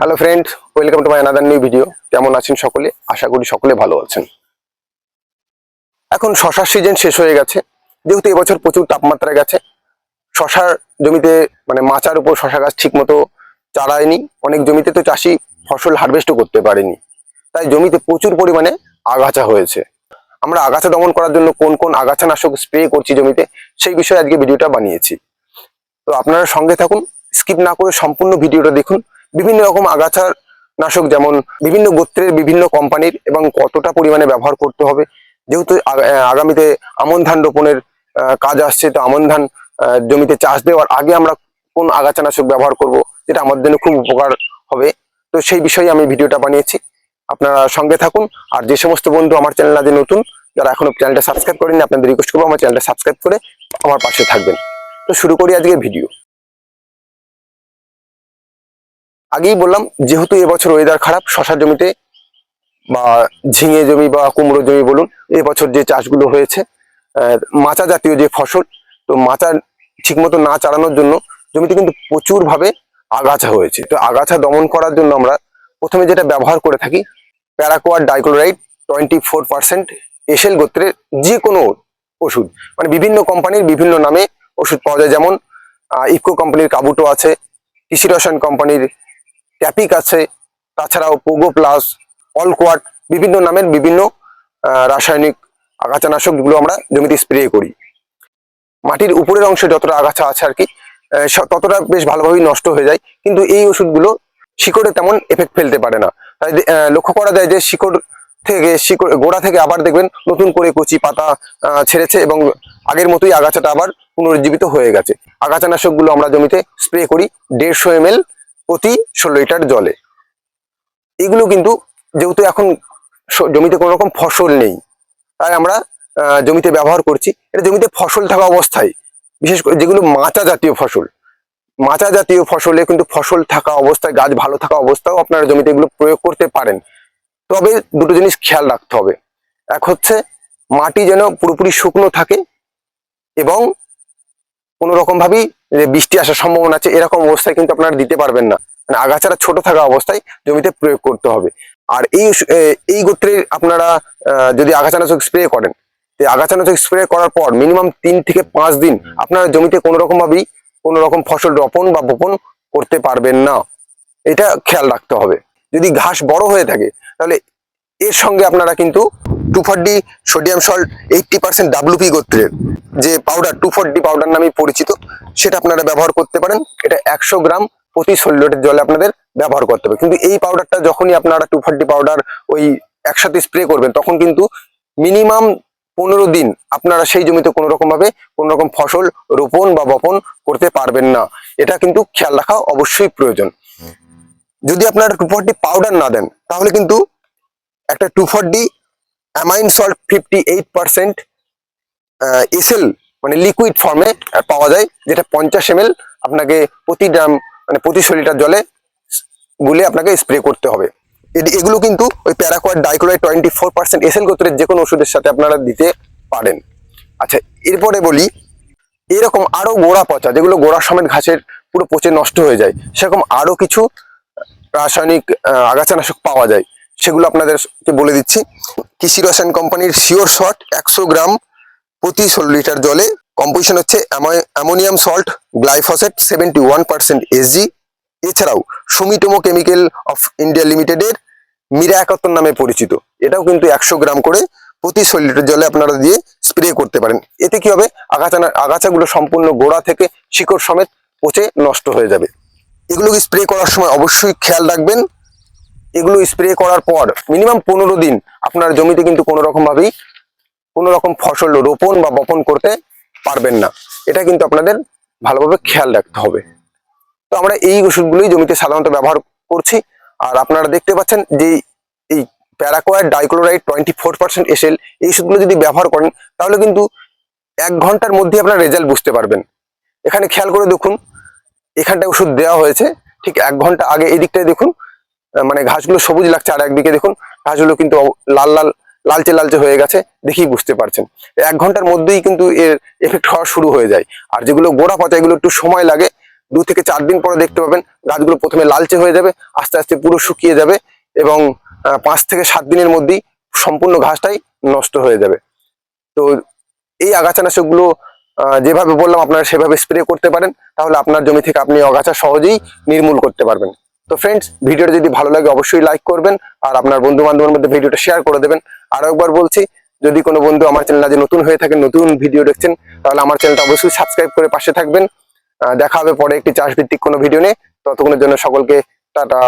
Hello friend welcome to my another new video কেমন আছেন সকলে? আশা করি সকলে ভালো আছেন। এখন শশার সিজন শেষ হয়ে গেছে। যেহেতু এবছর প্রচুর তাপমাত্রা গেছে, শশার জমিতে মানে মাচার উপর শশা গাছ ঠিক মতো চারায়নি অনেক জমিতে তো চাষি ফসল হারভেস্টও করতে পারেনি। তাই জমিতে প্রচুর পরিমাণে আগাছা হয়েছে। আমরা আগাছা দমন করার জন্য কোন কোন আগাছা নাশক স্প্রে করছি জমিতে, সেই বিষয়ে আজকে ভিডিওটা বানিয়েছি। তো আপনারা সঙ্গে থাকুন স্কিপ না করে সম্পূর্ণ ভিডিওটা দেখুন। বিভিন্ন রকম আগাছার নাশক, যেমন বিভিন্ন গোত্রের বিভিন্ন কোম্পানির এবং কতটা পরিমাণে ব্যবহার করতে হবে। যেহেতু আগামীতে আমন ধান রোপণের কাজ আসছে, তো আমন ধান জমিতে চাষ দেওয়ার আগে আমরা কোন আগাছানাশক ব্যবহার করব, যেটা আমাদের জন্য খুব উপকার হবে। তো সেই বিষয়ে আমি ভিডিওটা বানিয়েছি। আপনারা সঙ্গে থাকুন। আর যে সমস্ত বন্ধু আমার চ্যানেল আজ নতুন, যারা এখনও চ্যানেলটা সাবস্ক্রাইব করেনি আপনাদের রিকোয়েস্ট করব আমার চ্যানেলটা সাবস্ক্রাইব করে আমার পাশে থাকবেন। তো শুরু করি আজকে ভিডিও। আগেই বললাম, যেহেতু এবছর ওয়েদার খারাপ, শশার জমিতে বা ঝিঙে জমি বা কুমড়ো জমি বলুন, এবছর যে চাষগুলো হয়েছে মাচা জাতীয় যে ফসল, তো মাচা ঠিকমতো না চালানোর জন্য জমিতে কিন্তু প্রচুরভাবে আগাছা হয়েছে। তো আগাছা দমন করার জন্য আমরা প্রথমে যেটা ব্যবহার করে থাকি, paraquat dichloride twenty four percent SL গোত্রের যে কোনো ওষুধ। মানে বিভিন্ন কোম্পানির বিভিন্ন নামে ওষুধ পাওয়া যায়। যেমন ইফকো কোম্পানির কাবুটো আছে, কৃষি রসায়ন কোম্পানির ক্যাপিক আছে, তাছাড়াও পোগো প্লাস অলকোয়াট বিভিন্ন নামের বিভিন্ন রাসায়নিক আগাছানাশক যেগুলো আমরা জমিতে স্প্রে করি। মাটির উপরের অংশে যতটা আগাছা আছে আর কি ততটা বেশ ভালোভাবেই নষ্ট হয়ে যায়, কিন্তু এই ওষুধগুলো শিকড়ে তেমন এফেক্ট ফেলতে পারে না। তাই লক্ষ্য করা যায় যে শিকড় থেকে, শিকড়, গোড়া থেকে আবার দেখবেন নতুন করে কচি পাতা ছেড়েছে এবং আগের মতোই আগাছাটা আবার পুনরুজ্জীবিত হয়ে গেছে। আগাছানাশকগুলো আমরা জমিতে স্প্রে করি, দেড়শো এম প্রতি ষোলো লিটার জলে। এগুলো কিন্তু যেহেতু এখন জমিতে কোনো রকম ফসল নেই, তাই আমরা জমিতে ব্যবহার করছি। এটা জমিতে ফসল থাকা অবস্থায়, বিশেষ করে যেগুলো মাচা জাতীয় ফসল। মাচা জাতীয় ফসলে কিন্তু ফসল থাকা অবস্থায়, গাছ ভালো থাকা অবস্থাও আপনারা জমিতে এগুলো প্রয়োগ করতে পারেন। তবে দুটো জিনিস খেয়াল রাখতে হবে। এক হচ্ছে, মাটি যেন পুরোপুরি শুকনো থাকে এবং কোনো রকম ভাবেই যে বৃষ্টি আসার সম্ভাবনা আছে, এরকম অবস্থায় কিন্তু আপনারা দিতে পারবেন না। মানে আগাছারা ছোট থাকা অবস্থায় জমিতে প্রয়োগ করতে হবে। আর এই এই গোত্রের আপনারা যদি আগাছানাশক স্প্রে করেন আগাছানাশক স্প্রে করার পর মিনিমাম তিন থেকে পাঁচ দিন আপনারা জমিতে কোনো রকম ভাবেই কোনো রকম ফসল রোপণ বা বপন করতে পারবেন না। এটা খেয়াল রাখতে হবে। যদি ঘাস বড় হয়ে থাকে, তাহলে এর সঙ্গে আপনারা কিন্তু two forty sodium salt eighty percent WP গোত্রের যে পাউডার টু ফোরডি পাউডার নামে পরিচিত, সেটা আপনারা ব্যবহার করতে পারেন। এটা একশো গ্রাম প্রতি ষোলো লিটার জলে আপনাদের ব্যবহার করতে হবে। কিন্তু এই পাউডারটা যখনই আপনারা টু ফোরডি পাউডার ওই একসাথে স্প্রে করবেন, তখন কিন্তু মিনিমাম পনেরো দিন আপনারা সেই জমিতে কোনো রকম ভাবে কোনো রকম ফসল রোপণ বা বপন করতে পারবেন না। এটা কিন্তু খেয়াল রাখা অবশ্যই প্রয়োজন। যদি আপনারা টু ফর্টি পাউডার না দেন, তাহলে কিন্তু একটা two four D amine salt fifty eight percent SL মানে লিকুইড ফর্মে পাওয়া যায়, যেটা পঞ্চাশ এম আপনাকে প্রতি ড্রাম মানে ষোলো লিটার জলে গুলে আপনাকে স্প্রে করতে হবে। এগুলো কিন্তু ওই paraquat dichloride twenty four percent SL গোত্রের যে কোনো ওষুধের সাথে আপনারা দিতে পারেন। আচ্ছা এরপরে বলি, এরকম আরও গোড়া পচা, যেগুলো গোড়া সমেত ঘাসের পুরো পচে নষ্ট হয়ে যায়, সেরকম আরও কিছু রাসায়নিক আগাছানাশক পাওয়া যায়। সেগুলো আপনাদেরকে বলে দিচ্ছি। কৃষি রসায়ন কোম্পানির শিওর শট একশো গ্রাম প্রতি ষোলো লিটার জলে। কম্পোজিশন হচ্ছে ammo- ammonium salt, glyphosate, seventy one percent SG এছাড়াও সুমিটোমো কেমিক্যাল অফ ইন্ডিয়া লিমিটেডের মিরা একাত্তর নামে পরিচিত। এটাও কিন্তু একশো গ্রাম করে প্রতি ষোলো লিটার জলে আপনারা দিয়ে স্প্রে করতে পারেন। এতে কি হবে? আগাছা আগাছাগুলো সম্পূর্ণ গোড়া থেকে শিকড় সমেত পচে নষ্ট হয়ে যাবে। এগুলোকে স্প্রে করার সময় অবশ্যই খেয়াল রাখবেন। এগুলো স্প্রে করার পর মিনিমাম পনেরো দিন আপনার জমিতে কিন্তু কোনো রকম ভাবেই কোনো রকম ফসল রোপণ বা বপন করতে পারবেন না। এটা কিন্তু আপনাদের ভালোভাবে খেয়াল রাখতে হবে। তো আমরা এই ওষুধগুলোই জমিতে সাধারণত ব্যবহার করছি। আর আপনারা দেখতে পাচ্ছেন যে এই paraquat dichloride twenty four percent SL এই ওষুধগুলো যদি ব্যবহার করেন, তাহলে কিন্তু এক ঘণ্টার মধ্যে আপনার রেজাল্ট বুঝতে পারবেন। এখানে খেয়াল করে দেখুন, এখানটায় ওষুধ দেওয়া হয়েছে, ঠিক এক ঘণ্টা আগে এই দিকটায় দেখুন মানে ঘাসগুলো সবুজ লাগছে আর একদিকে দেখুন, ঘাসগুলো কিন্তু লাল লাল, লালচে লালচে হয়ে গেছে, দেখেই বুঝতে পারছেন। এক ঘণ্টার মধ্যেই কিন্তু এর এফেক্ট হওয়া শুরু হয়ে যায়। আর যেগুলো গোড়া পচা এগুলো একটু সময় লাগে, দু থেকে চার দিন পরে দেখতে পাবেন, গাছগুলো প্রথমে লালচে হয়ে যাবে, আস্তে আস্তে পুরো শুকিয়ে যাবে এবং পাঁচ থেকে সাত দিনের মধ্যেই সম্পূর্ণ ঘাসটাই নষ্ট হয়ে যাবে। তো এই আগাছানাশকগুলো যেভাবে বললাম, আপনারা সেভাবে স্প্রে করতে পারেন, তাহলে আপনার জমি থেকে আপনি আগাছা সহজেই নির্মূল করতে পারবেন। তো ফ্রেন্ডস ভিডিওটা যদি ভালো লাগে অবশ্যই লাইক করবেন আর আপনার বন্ধু বান্ধবের মধ্যে ভিডিওটা শেয়ার করে দেবেন। আরও একবার বলছি, যদি কোনো বন্ধু আমার চ্যানেল আজ নতুন হয়ে থাকে, নতুন ভিডিও দেখছেন, তাহলে আমার চ্যানেলটা অবশ্যই সাবস্ক্রাইব করে পাশে থাকবেন। দেখা হবে পরে একটি চাষভিত্তিক কোনো ভিডিও নিয়ে। ততক্ষণের জন্য সকলকে টাটা।